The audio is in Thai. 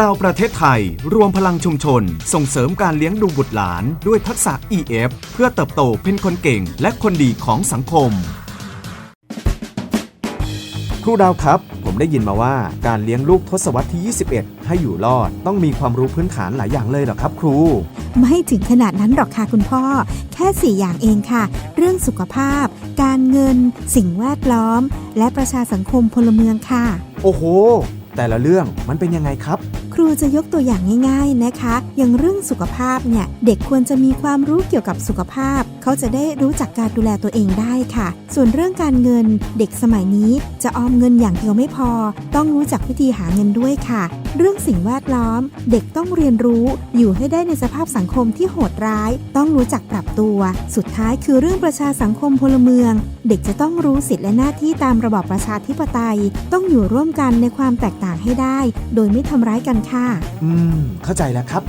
ดาวประเทศไทย รวมพลังชุมชน ส่งเสริมการเลี้ยงดูบุตรหลาน ด้วยทักษะ EF เพื่อเติบโตเป็นคนเก่งและคนดีของสังคม ครูดาวครับ ผมได้ยินมาว่าการเลี้ยงลูกทศวรรษที่ 21 ให้อยู่รอด ต้องมีความรู้พื้นฐานหลายอย่างเลยเหรอครับครู ไม่ถึงขนาดนั้นหรอกค่ะคุณพ่อ แค่ 4 อย่างเองค่ะ เรื่องสุขภาพ การเงิน สิ่งแวดล้อม และประชาสังคมพลเมืองค่ะ โอ้โห แต่ละเรื่องมันเป็นยังไงครับ ครูจะยกตัวอย่างง่าย ๆนะคะ อย่างเรื่องสุขภาพเนี่ย เด็กควรจะมีความรู้เกี่ยวกับสุขภาพ เขาจะได้รู้จักการดูแลตัวเองได้ค่ะ ส่วนเรื่องการเงิน เด็กสมัยนี้จะออมเงินอย่างเดียวไม่พอ ต้องรู้จักวิธีหาเงินด้วยค่ะ เรื่องสิ่งแวดล้อม เด็กต้องเรียนรู้อยู่ให้ได้ในสภาพสังคมที่โหดร้าย ต้องรู้จักปรับตัว สุดท้ายคือเรื่องประชาสังคมพลเมือง เด็กจะต้องรู้สิทธิและหน้าที่ตามระบอบประชาธิปไตย ต้องอยู่ร่วมกันในความแตกต่างให้ได้ โดยไม่ทำร้ายกันค่ะ อืม เข้าใจแล้วครับ